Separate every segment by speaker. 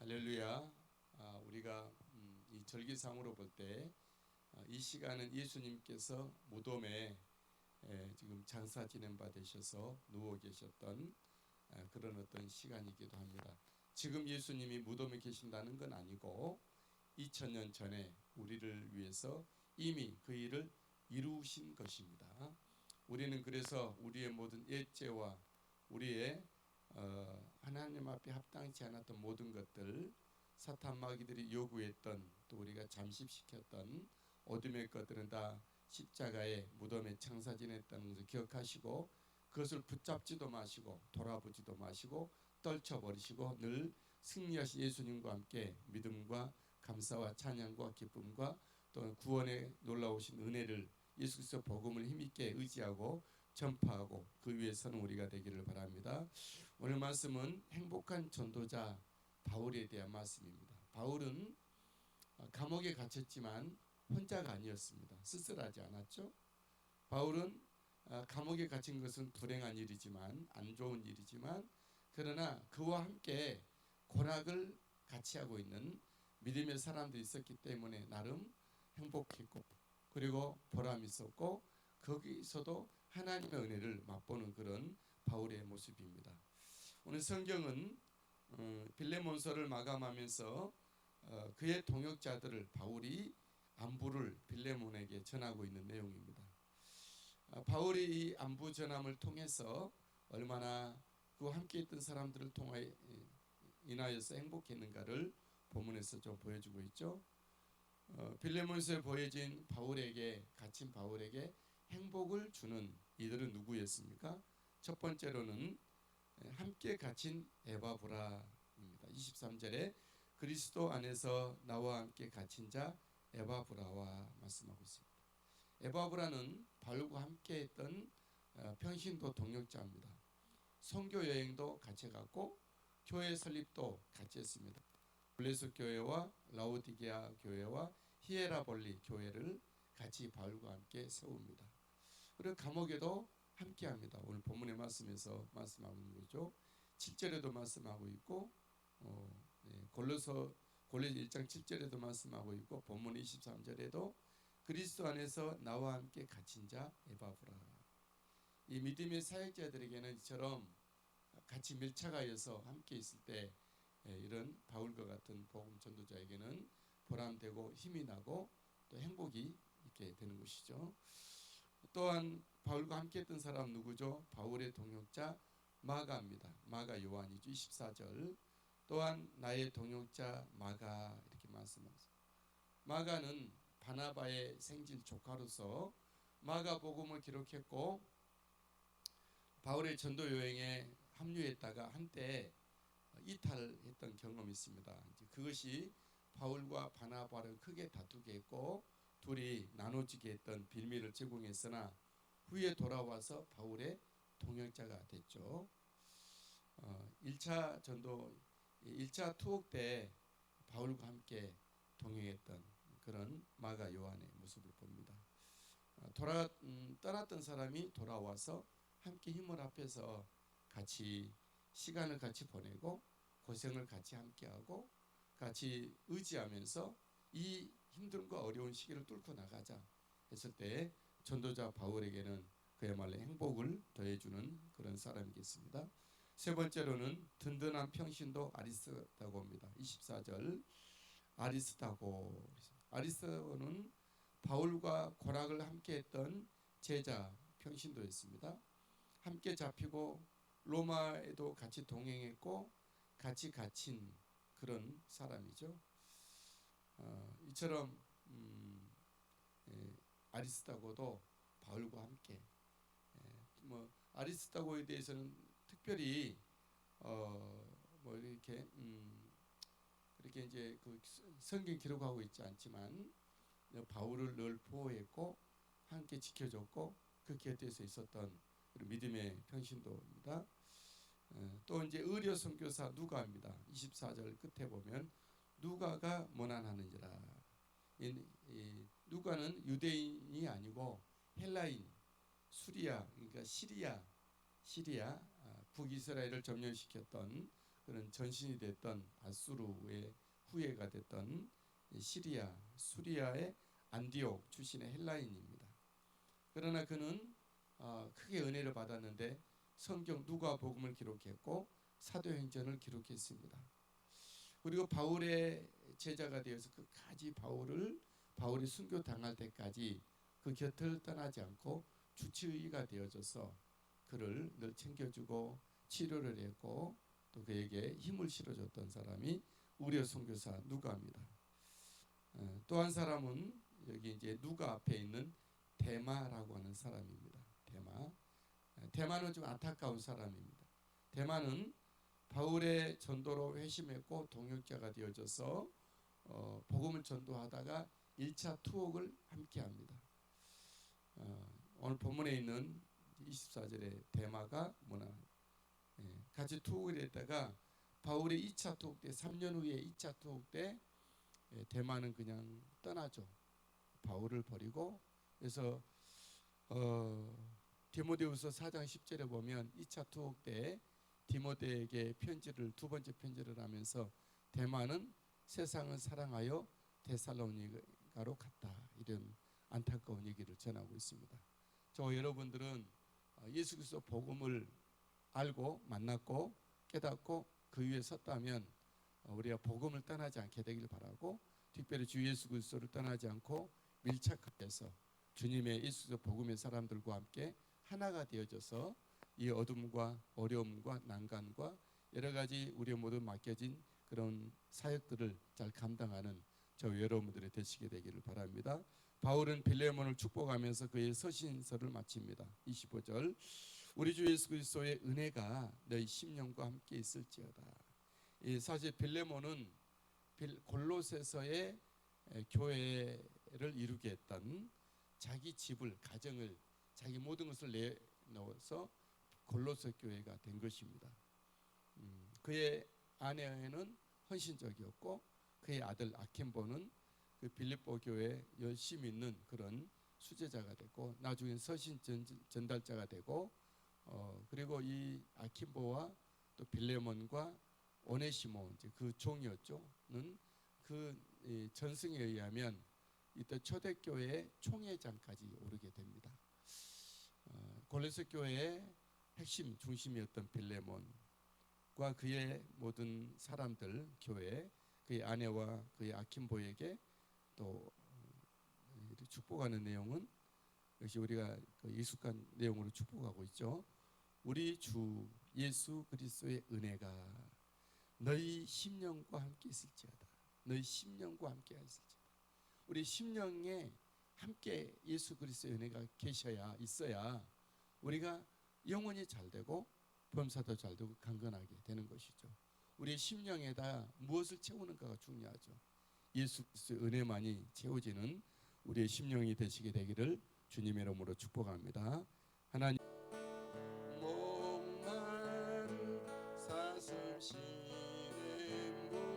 Speaker 1: 할렐루야. 아, 우리가 음, 이 절기상으로 볼 때 이 시간은 예수님께서 무덤에 에, 지금 장사 지낸 바 되셔서 누워 계셨던 아, 그런 어떤 시간이기도 합니다. 지금 예수님이 무덤에 계신다는 건 아니고 2000년 전에 우리를 위해서 이미 그 일을 이루신 것입니다. 우리는 그래서 우리의 모든 옛죄와 우리의 어, 하나님 앞에 합당치 않았던 모든 것들 사탄 마귀들이 요구했던 또 우리가 잠식시켰던 어둠의 것들은 다 십자가의 무덤에 청사 지냈다는 것을 기억하시고 그것을 붙잡지도 마시고 돌아보지도 마시고 떨쳐버리시고 늘 승리하신 예수님과 함께 믿음과 감사와 찬양과 기쁨과 또 구원의 놀라우신 은혜를 예수 그리스도 복음을 힘있게 의지하고 전파하고 그 위에 서는 우리가 되기를 바랍니다. 오늘 말씀은 행복한 전도자 바울에 대한 말씀입니다. 바울은 어, 감옥에 갇혔지만 혼자가 아니었습니다. 쓸쓸하지 않았죠? 바울은 어, 감옥에 갇힌 것은 불행한 일이지만 안 좋은 일이지만 그러나 그와 함께 고락을 같이 하고 있는 믿음의 사람들이 있었기 때문에 나름 행복했고 그리고 보람 있었고 거기서도 하나님의 은혜를 맛보는 그런 바울의 모습입니다. 오늘 성경은 어, 빌레몬서를 마감하면서 어, 그의 동역자들을 바울이 안부를 빌레몬에게 전하고 있는 내용입니다. 아, 바울이 이 안부 전함을 통해서 얼마나 그와 함께했던 사람들을 통하여 인하여서 행복했는가를 본문에서 좀 보여주고 있죠. 어, 빌레몬서에 보여진 바울에게 갇힌 바울에게 행복을 주는 이들은 누구였습니까? 첫 번째로는 함께 갇힌 에바브라입니다. 23절에 그리스도 안에서 나와 함께 갇힌 자 에바브라와 말씀하고 있습니다. 에바브라는 바울과 함께 했던 어, 평신도 동역자입니다. 선교 여행도 같이 갔고 교회 설립도 같이 했습니다. 블레스 교회와 라우디게아 교회와 히에라볼리 교회를 같이 바울과 함께 세웁니다. 그리고 감옥에도 함께합니다. 오늘 본문의 말씀에서 말씀하고 있는 거죠. 7절에도 말씀하고 있고 어, 예, 골로서 골로 1장 7절에도 말씀하고 있고 본문 23절에도 그리스도 안에서 나와 함께 갇힌 자 에바브라. 이 믿음의 사역자들에게는 이처럼 같이 밀착하여서 함께 있을 때 예, 이런 바울과 같은 복음 전도자에게는 보람되고 힘이 나고 또 행복이 있게 되는 것이죠. 또한 바울과 함께 했던 사람 누구죠? 바울의 동역자 마가입니다. 마가 요한이죠. 24절. 또한 나의 동역자 마가 이렇게 말씀하세요. 마가는 바나바의 생질 조카로서 마가 복음을 기록했고 바울의 전도 여행에 합류했다가 한때 이탈했던 경험이 있습니다. 그것이 바울과 바나바를 크게 다투게 했고 둘이 나눠지게 했던 빌미를 제공했으나 후에 돌아와서 바울의 동역자가 됐죠. 어, 1차 전도 1차 투옥 때 바울과 함께 동행했던 그런 마가 요한의 모습을 봅니다. 어, 돌아 음, 떠났던 사람이 돌아와서 함께 힘을 합해서 같이 시간을 같이 보내고 고생을 같이 함께하고 같이 의지하면서 이 힘듦과 어려운 시기를 뚫고 나가자 했을 때 전도자 바울에게는 그야말로 행복을 더해주는 그런 사람이겠습니다. 세 번째로는 든든한 평신도 아리스타고입니다. 24절 아리스타고 아리스타고는 바울과 고락을 함께했던 제자 평신도였습니다. 함께 잡히고 로마에도 같이 동행했고 같이 갇힌 그런 사람이죠. 어, 이처럼 음, 예, 아리스타고도 바울과 함께 예, 뭐 아리스타고에 대해서는 특별히 어뭐 이렇게 음, 그렇게 이제 그 성경 기록하고 있지 않지만 바울을 늘 보호했고 함께 지켜줬고 그 곁에서 있었던 믿음의 평신도입니다. 어, 또 이제 의료 선교사 누가입니다. 24절 끝에 보면 누가가 모난하는지라. 이, 이, 누가는 유대인이 아니고 헬라인, 수리아, 그러니까 시리아, 시리아 아, 북이스라엘을 점령시켰던 그런 전신이 됐던 아수르의 후예가 됐던 이 시리아 수리아의 안디옥 출신의 헬라인입니다. 그러나 그는 어, 크게 은혜를 받았는데 성경 누가복음을 기록했고 사도행전을 기록했습니다. 그리고 바울의 제자가 되어서 끝까지 바울을 바울이 순교 당할 때까지 그 곁을 떠나지 않고 주치의가 되어줘서 그를 늘 챙겨주고 치료를 했고 또 그에게 힘을 실어줬던 사람이 우리의 선교사 누가입니다. 어, 또한 사람은 여기 이제 누가 앞에 있는 대마라고 하는 사람입니다. 대마. 어, 대마는 좀 안타까운 사람입니다. 대마는 바울의 전도로 회심했고 동역자가 되어져서 어, 복음을 전도하다가 1차 투옥을 함께합니다. 어, 오늘 본문에 있는 24절에 대마가 뭐나 예, 같이 투옥을 했다가 바울의 2차 투옥 때 3년 후에 2차 투옥 때 예, 대마는 그냥 떠나죠. 바울을 버리고 그래서 어, 디모데후서 4장 10절에 보면 2차 투옥 때 디모데에게 편지를 두 번째 편지를 하면서 대마는 세상을 사랑하여 데살로니가로 갔다 이런 안타까운 얘기를 전하고 있습니다. 저 여러분들은 어, 예수 그리스도 복음을 알고 만났고 깨닫고 그 위에 섰다면 어, 우리가 복음을 떠나지 않게 되길 바라고 특별히 주 예수 그리스도를 떠나지 않고 밀착해서 주님의 예수 복음의 사람들과 함께 하나가 되어져서 이 어둠과 어려움과 난간과 여러 가지 우리 모두 맡겨진 그런 사역들을 잘 감당하는 저 여러분들이 되시게 되기를 바랍니다. 바울은 빌레몬을 축복하면서 그의 서신서를 마칩니다. 25절 우리 주 예수 그리스도의 은혜가 너희 심령과 함께 있을지어다. 이 사실 빌레몬은 빌- 골로새서의 에, 교회를 이루게 했던 자기 집을 가정을 자기 모든 것을 내놓아서 골로새 교회가 된 것입니다. 음, 그의 아내는 헌신적이었고 그의 아들 아킨보는 그 빌립보 교회 열심히 있는 그런 수제자가 됐고 나중에 서신 전, 전달자가 되고 어, 그리고 이 아킨보와 또 빌레몬과 오네시모 이제 그 종이었죠는 그 이, 전승에 의하면 이때 초대교회의 총회장까지 오르게 됩니다. 어, 골로새 교회의 핵심 중심이었던 빌레몬과 그의 모든 사람들 교회 그의 아내와 그의 아킨보에게 또 어, 이렇게 축복하는 내용은 역시 우리가 그 익숙한 내용으로 축복하고 있죠. 우리 주 예수 그리스도의 은혜가 너희 심령과 함께 있을지어다. 너희 심령과 함께 있을지어다. 우리 심령에 함께 예수 그리스도의 은혜가 계셔야 있어야 우리가 영혼이 잘 되고 범사도 잘 되고 강건하게 되는 것이죠. 우리 심령에다 무엇을 채우는가가 중요하죠. 예수 그리스도의 은혜만이 채워지는 우리의 심령이 되시게 되기를 주님의 이름으로 축복합니다. 하나님 목마른 사슴 시내 물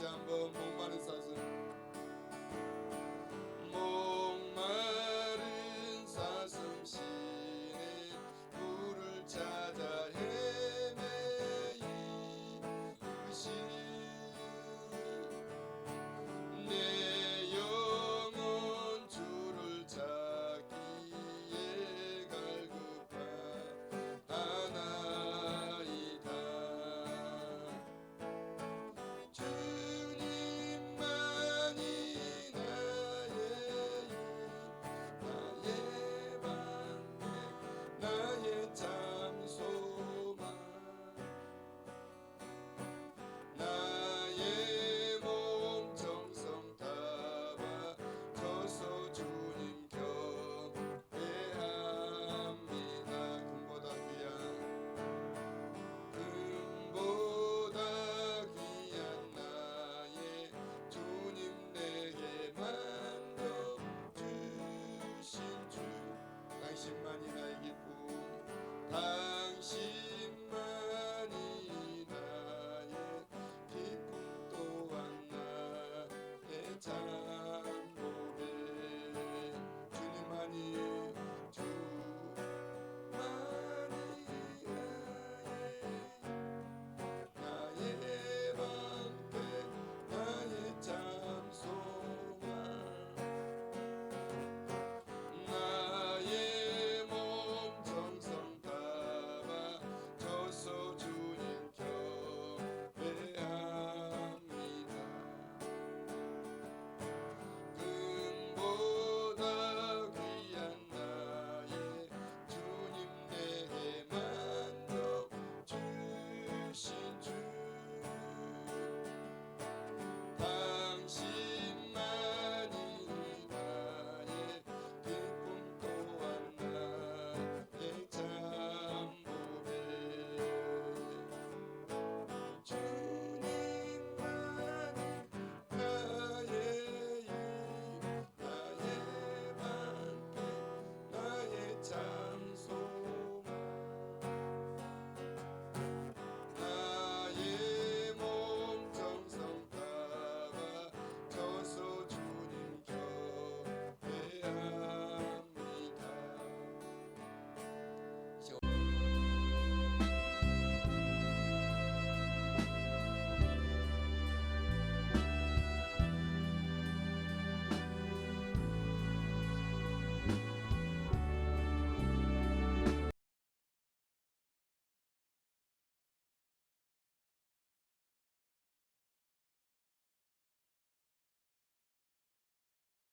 Speaker 1: jumbo